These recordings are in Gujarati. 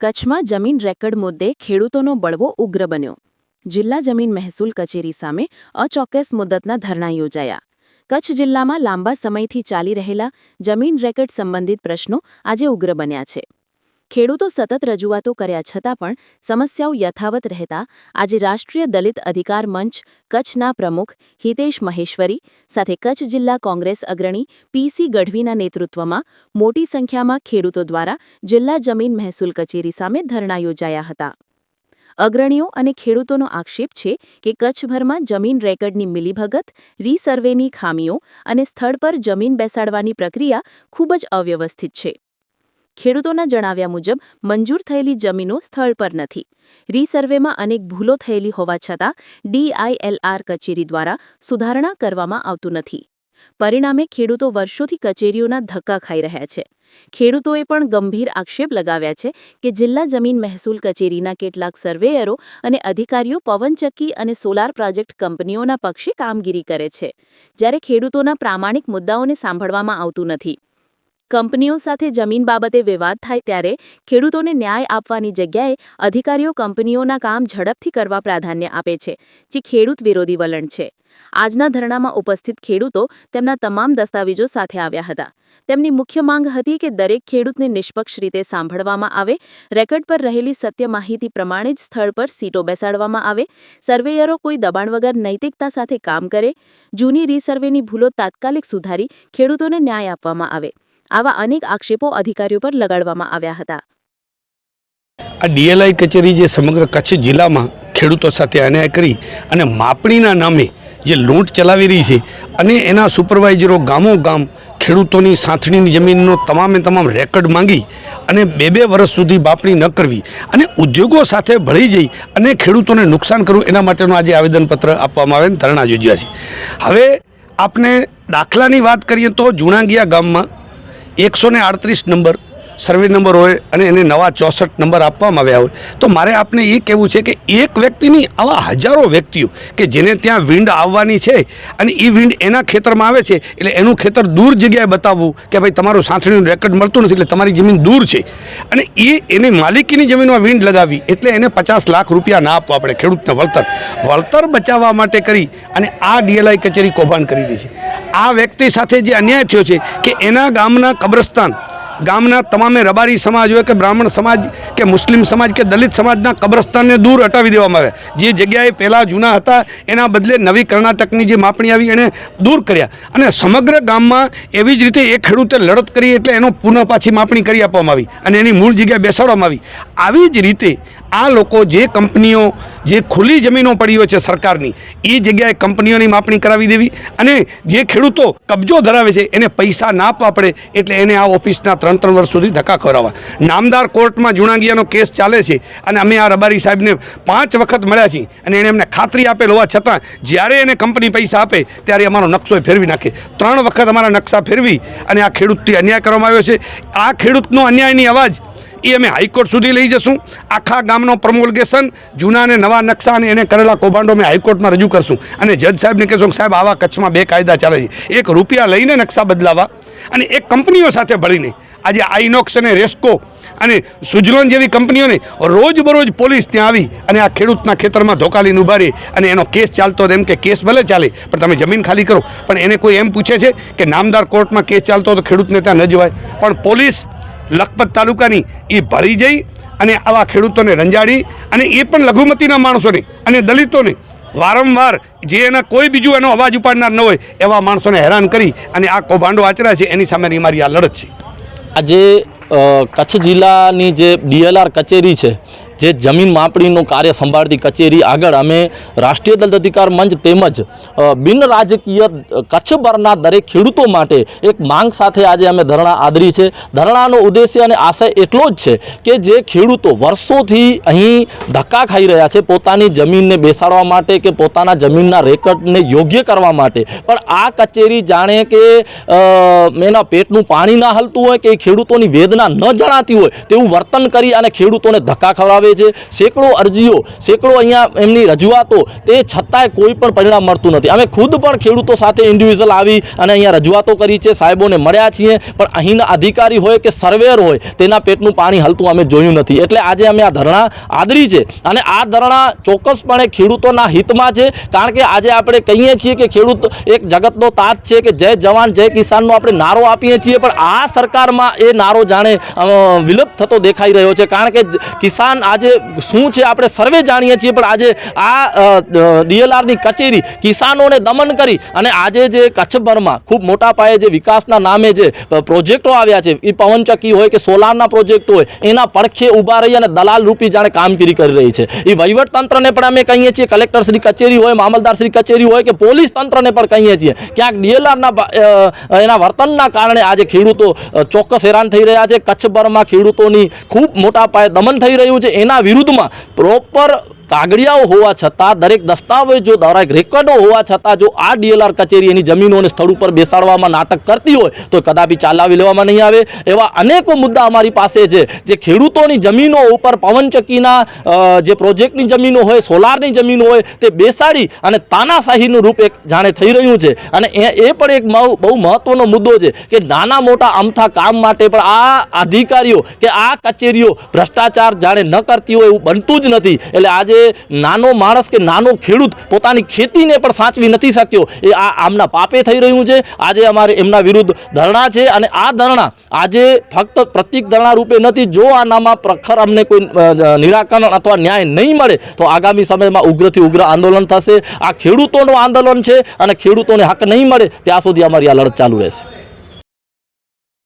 કચ્છમાં જમીન રેકર્ડ મુદ્દે ખેડૂતોનો બળવો ઉગ્ર બન્યો. જિલ્લા જમીન મહેસૂલ કચેરી સામે અચોક્કસ મુદ્દતના ધરણા યોજાયા. કચ્છ જિલ્લામાં લાંબા સમયથી ચાલી રહેલા જમીન રેકર્ડ સંબંધિત પ્રશ્નો આજે ઉગ્ર બન્યા છે. ખેડૂતો સતત રજૂઆતો કર્યા છતાં પણ સમસ્યાઓ યથાવત રહેતા આજે રાષ્ટ્રીય દલિત અધિકાર મંચ કચ્છના પ્રમુખ હિતેશ મહેશ્વરી સાથે કચ્છ જિલ્લા કોંગ્રેસ અગ્રણી પીસી ગઢવીના નેતૃત્વમાં મોટી સંખ્યામાં ખેડૂતો દ્વારા જિલ્લા જમીન મહેસૂલ કચેરી સામે ધરણા યોજાયા હતા. અગ્રણીઓ અને ખેડૂતોનો આક્ષેપ છે કે કચ્છભરમાં જમીન રેકર્ડની મિલીભગત, રીસર્વેની ખામીઓ અને સ્થળ પર જમીન બેસાડવાની પ્રક્રિયા ખૂબ જ અવ્યવસ્થિત છે. ખેડૂતોના જણાવ્યા મુજબ, મંજૂર થયેલી જમીનો સ્થળ પર નથી. રીસર્વેમાં અનેક ભૂલો થયેલી હોવા છતાં ડીઆઈએલઆર કચેરી દ્વારા સુધારણા કરવામાં આવતું નથી. પરિણામે ખેડૂતો વર્ષોથી કચેરીઓના ધક્કા ખાઈ રહ્યા છે. ખેડૂતોએ પણ ગંભીર આક્ષેપ લગાવ્યા છે કે જિલ્લા જમીન મહેસૂલ કચેરીના કેટલાક સર્વેયરો અને અધિકારીઓ પવનચક્કી અને સોલાર પ્રોજેક્ટ કંપનીઓના પક્ષે કામગીરી કરે છે, જ્યારે ખેડૂતોના પ્રામાણિક મુદ્દાઓને સાંભળવામાં આવતું નથી. કંપનીઓ સાથે જમીન બાબતે વિવાદ થાય ત્યારે ખેડૂતોને ન્યાય આપવાની જગ્યાએ અધિકારીઓ કંપનીઓના કામ ઝડપથી કરવા પ્રાધાન્ય આપે છે, જે ખેડૂત વિરોધી વલણ છે. આજના ધરણામાં ઉપસ્થિત ખેડૂતો તેમના તમામ દસ્તાવેજો સાથે આવ્યા હતા. તેમની મુખ્ય માંગ હતી કે દરેક ખેડૂતને નિષ્પક્ષ રીતે સાંભળવામાં આવે, રેકર્ડ પર રહેલી સત્ય માહિતી પ્રમાણે જ સ્થળ પર સીટો બેસાડવામાં આવે, સર્વેયરો કોઈ દબાણ વગર નૈતિકતા સાથે કામ કરે, જૂની રીસર્વેની ભૂલો તાત્કાલિક સુધારી ખેડૂતોને ન્યાય આપવામાં આવે. આવા અનેક આક્ષેપો અધિકારીઓ પર લગાડવામાં આવ્યા હતા. આ ડીએલઆઈ કચેરી જે સમગ્ર કચ્છ જિલ્લામાં ખેડૂતો સાથે અન્યાય કરી અને માપણીના નામે જે લૂંટ ચલાવી રહી છે અને એના સુપરવાઇઝરો ગામો ગામ ખેડૂતોની સાંથણીની જમીનનો તમામે તમામ રેકર્ડ માંગી અને બે બે વર્ષ સુધી માપણી ન કરવી અને ઉદ્યોગો સાથે ભળી જઈ અને ખેડૂતોને નુકસાન કરવું એના માટેનું આજે આવેદનપત્ર આપવામાં આવે ધરણા યોજ્યા છે. હવે આપણે દાખલાની વાત કરીએ તો જુણાગિયા ગામમાં એકસો આડત્રીસ નંબર સર્વે નંબર હોય અને એને નવા ચોસઠ નંબર આપવામાં આવ્યા હોય. તો મારે આપને એ કહેવું છે કે એક વ્યક્તિની આવા હજારો વ્યક્તિઓ કે જેને ત્યાં વિંડ આવવાની છે અને એ વિંડ એના ખેતરમાં આવે છે, એટલે એનું ખેતર દૂર જગ્યાએ બતાવવું કે ભાઈ તમારું સાંથણીનું રેકર્ડ મળતું નથી, એટલે તમારી જમીન દૂર છે. અને એ એની માલિકીની જમીનમાં વિંડ લગાવી, એટલે એને પચાસ લાખ રૂપિયા ના આપવા પડે ખેડૂતને વળતર. વળતર બચાવવા માટે કરી અને આ ડીએલઆઈ કચેરી કૌભાંડ કરી રહી છે. આ વ્યક્તિ સાથે જે અન્યાય થયો છે કે એના ગામના કબ્રસ્તાન ગામના તમામે રબારી સમાજ હોય કે બ્રાહ્મણ સમાજ કે મુસ્લિમ સમાજ કે દલિત સમાજના કબ્રસ્તાનને દૂર હટાવી દેવામાં આવે. જે જગ્યાએ પહેલાં જૂના હતા, એના બદલે નવી કર્ણાટકની જે માપણી આવી એણે દૂર કર્યા. અને સમગ્ર ગામમાં એવી જ રીતે એ ખેડૂતે લડત કરી એટલે એનો પુનઃ પાછી માપણી કરી આપવામાં આવી અને એની મૂળ જગ્યાએ બેસાડવામાં આવી. આવી જ રીતે આ લોકો જે કંપનીઓ, જે ખુલ્લી જમીનો પડી હોય છે સરકારની, એ જગ્યાએ કંપનીઓની માપણી કરાવી દેવી અને જે ખેડૂતો કબજો ધરાવે છે એને પૈસા ના આપવા પડે એટલે એને આ ઓફિસના ત્રણ ત્રણ વર્ષ સુધી ધક્કા ખવડાવવા. નામદાર કોર્ટમાં જુણાગીયાનો કેસ ચાલે છે અને અમે આ રબારી સાહેબને પાંચ વખત મળ્યા છીએ અને એણે અમને ખાતરી આપેલ હોવા છતાં જ્યારે એને કંપની પૈસા આપે ત્યારે અમારો નકશો ફેરવી નાખે. ત્રણ વખત અમારા નકશા ફેરવી અને આ ખેડૂતથી અન્યાય કરવામાં આવ્યો છે. આ ખેડૂતનો અન્યાયની અવાજ એ અમે હાઈકોર્ટ સુધી લઈ જશું. આખા ગામનો પ્રમોલગેશન જૂના અને નવા નકશા અને એને કરેલા કૌભાંડો અમે હાઈકોર્ટમાં રજૂ કરશું. અને જજ સાહેબને કહેશું સાહેબ, આવા કચ્છમાં બે કાયદા ચાલે છે. એક રૂપિયા લઈને નકશા બદલાવા અને એક કંપનીઓ સાથે ભળીને. આજે આઈનોક્સ અને રેસ્કો અને સુજલોન જેવી કંપનીઓને રોજબરોજ પોલીસ ત્યાં આવી અને આ ખેડૂતના ખેતરમાં ધોકા લઈને ઊભા અને એનો કેસ ચાલતો એમ કે કેસ ભલે ચાલે, પણ તમે જમીન ખાલી કરો. પણ એને કોઈ એમ પૂછે છે કે નામદાર કોર્ટમાં કેસ ચાલતો તો ખેડૂતને ત્યાં ન જવાય. પણ પોલીસ લખપત તાલુકાની એ ભરી જઈ અને આવા ખેડૂતોને રંજાડી અને એ પણ લઘુમતીના માણસોને અને દલિતોને વારંવાર જે એના કોઈ બીજું એનો અવાજ ઉપાડનાર ન હોય એવા માણસોને હેરાન કરી અને આ કૌભાંડો આચરા છે, એની સામેની મારી આ લડત છે. આજે કચ્છ જિલ્લાની જે ડીએલઆર કચેરી છે જે જમીન માપણીનું કાર્ય સંભાળતી કચેરી આગળ અમે રાષ્ટ્રીય દલિત અધિકાર મંચ તેમજ બિન રાજકીય કચ્છભરના દરેક ખેડૂતો માટે એક માંગ સાથે આજે અમે ધરણા આદરી છે. ધરણાનો ઉદ્દેશ્ય અને આશય એટલો જ છે કે જે ખેડૂતો વર્ષોથી અહીં ધક્કા ખાઈ રહ્યા છે પોતાની જમીનને બેસાડવા માટે કે પોતાના જમીનના રેકર્ડને યોગ્ય કરવા માટે. પણ આ કચેરી જાણે કે એના પેટનું પાણી ના હલતું હોય કે ખેડૂતોની વેદના ન જણાતી હોય તેવું વર્તન કરી અને ખેડૂતોને ધક્કા ખવડાવે આવે છે. સેંકડો અરજીઓ, સેંકડો અહીંયા એમની રજૂઆતો, તે છતાંય કોઈ પણ પરિણામ મળતું નથી. અમે ખુદ પણ ખેડૂતો સાથે ઇન્ડિવિઝ્યુઅલ આવી અને અહીંયા રજૂઆતો કરી છે, સાહેબોને મળ્યા છીએ. પણ અહીંના અધિકારી હોય કે સર્વેર હોય, તેના પેટનું પાણી હલતું અમે જોયું નથી. એટલે આજે અમે આ ધરણા આદરી છે અને આ ધરણા ચોક્કસપણે ખેડૂતોના હિતમાં છે. કારણ કે આજે આપણે કહીએ છીએ કે ખેડૂત એક જગતનો તાજ છે કે જય જવાન, જય કિસાનનો આપણે નારો આપીએ છીએ. પણ આ સરકારમાં એ નારો જાણે વિલુપ્ત થતો દેખાઈ રહ્યો છે. કારણ કે કિસાન આજે શું છે આપણે સર્વે જાણીએ છીએ, પણ આજે આ ડીએલઆરની કચેરી કિસાનોને દમન કરી અને આજે જે કચ્છભરમાં ખૂબ મોટા પાયે જે વિકાસના નામે જે પ્રોજેક્ટો આવ્યા છે, એ પવનચક્કી હોય કે સોલારના પ્રોજેક્ટ હોય, એના પડખે ઊભા રહી અને દલાલ રૂપી જાણે કામગીરી કરી રહી છે. એ વહીવટ તંત્રને પણ અમે કહીએ છીએ, કલેક્ટરશ્રી કચેરી હોય, મામલદારશ્રી કચેરી હોય કે પોલીસ તંત્રને પણ કહીએ છીએ. ક્યાંક ડીએલઆરના એના વર્તનના કારણે આજે ખેડૂતો ચોક્કસ હેરાન થઈ રહ્યા છે. કચ્છભરમાં ખેડૂતોની ખૂબ મોટા પાયે દમન થઈ રહ્યું છે. એના વિરુદ્ધમાં પ્રોપર કાગળિયાઓ હોવા છતાં, દરેક દસ્તાવેજો દ્વારા રેકોર્ડો હોવા છતાં જો આ ડીએલઆર કચેરી એની જમીનોને સ્થળ ઉપર બેસાડવામાં નાટક કરતી હોય, તો કદાપી ચાલાવી લેવામાં નહીં આવે. એવા અનેકો મુદ્દા અમારી પાસે છે, જે ખેડૂતોની જમીનો ઉપર, પવનચક્કીના જે પ્રોજેક્ટની જમીનો હોય, સોલારની જમીનો હોય, તે બેસાડી અને તાનાશાહીનું રૂપ એક જાણે થઈ રહ્યું છે. અને એ પણ એક બહુ મહત્વનો મુદ્દો છે કે નાના મોટા અમથા કામ માટે પણ આ અધિકારીઓ કે આ કચેરીઓ ભ્રષ્ટાચાર જાણે ન કરતી હોય એવું બનતું જ નથી. એટલે આજે નાનો માણસ કે નાનો ખેડૂત પોતાની ખેતીને પણ સાચવી નથી શક્યો, એ આ આમના પાપે થઈ રહ્યું છે. આજે અમારે એમના વિરુદ્ધ ધરણા છે અને આ ધરણા આજે ફક્ત પ્રતિક ધરણા રૂપે નથી, જો આનામાં પ્રખર અમને કોઈ નિરાકરણ અથવા ન્યાય નહીં મળે, તો આગામી સમયમાં ઉગ્રથી ઉગ્ર આંદોલન થશે. આ ખેડૂતોનું આંદોલન છે અને ખેડૂતોને હક નહીં મળે, ત્યાં સુધી અમારી આ લડત ચાલુ રહેશે.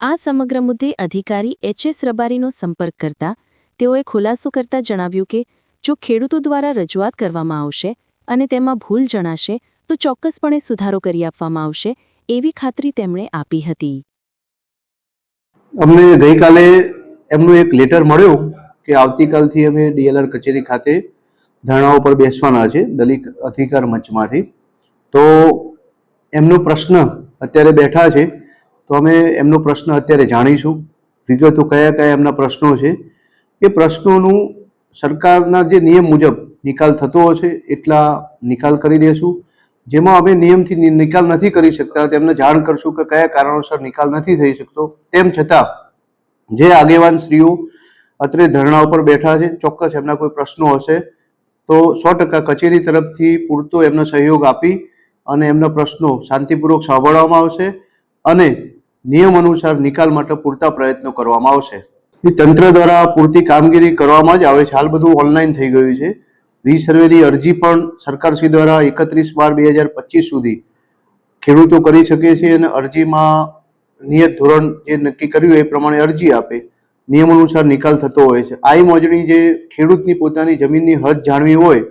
આ સમગ્ર મુદ્દે અધિકારી એચ એસ રબારીનો સંપર્ક કરતા, તેઓએ ખુલાસો કરતા જણાવ્યું કે જો ખેડૂતો દ્વારા રજૂઆત કરવામાં આવશે અને તેમાં ભૂલ જણાશે, તો ચોક્કસપણે સુધારો કરી આપવામાં આવશે, એવી ખાતરી તેમણે આપી હતી. અમને ગઈકાલે એમનું એક લેટર મળ્યો કે આવતીકાલથી અમે ડીએલઆર કચેરી ખાતે ધરણા ઉપર બેસવાના છે, દલિત અધિકાર મંચમાંથી. તો એમનો પ્રશ્ન અત્યારે બેઠા છે, તો અમે એમનો પ્રશ્ન અત્યારે જાણીશું. વિગતો કયા કયા એમના પ્રશ્નો છે? એ પ્રશ્નોનું સરકારના જે નિયમ મુજબ નિકાલ થતો હશે એટલા નિકાલ કરી દેશું. જેમાં અમે નિયમથી નિકાલ નથી કરી શકતા, તેમને જાણ કરશું કે કયા કારણોસર નિકાલ નથી થઈ શકતો. તેમ છતાં, જે આગેવાન શ્રીઓ અત્રે ધરણા ઉપર બેઠા છે, ચોક્કસ એમના કોઈ પ્રશ્નો હશે, તો સો ટકા કચેરી તરફથી પૂરતો એમને સહયોગ આપી અને એમના પ્રશ્નો શાંતિપૂર્વક સાંભળવામાં આવશે અને નિયમ અનુસાર નિકાલ માટે પૂરતા પ્રયત્નો કરવામાં આવશે. એ તંત્ર દ્વારા પૂરતી કામગીરી કરવામાં જ આવે છે. હાલ બધું ઓનલાઈન થઈ ગયું છે. રીસર્વેની અરજી પણ સરકારશ્રી દ્વારા એકત્રીસ બાર બે હજાર પચીસ સુધી ખેડૂતો કરી શકે છે અને અરજીમાં નિયત ધોરણ જે નક્કી કર્યું એ પ્રમાણે અરજી આપે. નિયમ અનુસાર નિકાલ થતો હોય છે. આઈ મોજણી જે ખેડૂતની પોતાની જમીનની હદ જાણવી હોય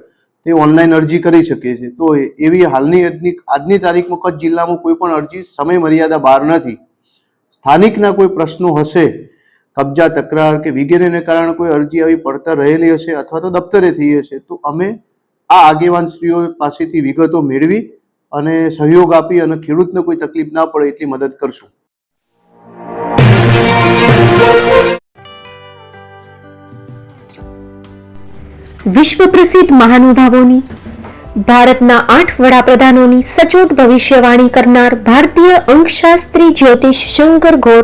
તે ઓનલાઈન અરજી કરી શકે છે. તો એવી હાલની આજની આજની તારીખમાં કચ્છ જિલ્લામાં કોઈ પણ અરજી સમય મર્યાદા બહાર નથી. સ્થાનિકના કોઈ પ્રશ્નો હશે કબજા, તકરાર કે વગેરેને કારણે કોઈ અરજી આવી પડતર રહેલી હશે અથવા તો દફતરે થઈ હશે, તો અમે આ આગેવાન સ્ત્રીઓ પાસેથી વિગતો મેળવી અને સહયોગ આપી અને ખેડૂતને કોઈ તકલીફ ના પડે એટલી મદદ કરશું. વિશ્વ પ્રસિદ્ધ મહાનુભાવોની, ભારતના આઠ વડાપ્રધાનોની સચોટ ભવિષ્યવાણી કરનાર ભારતીય અંકશાસ્ત્રી જ્યોતિષ શંકર ઘોર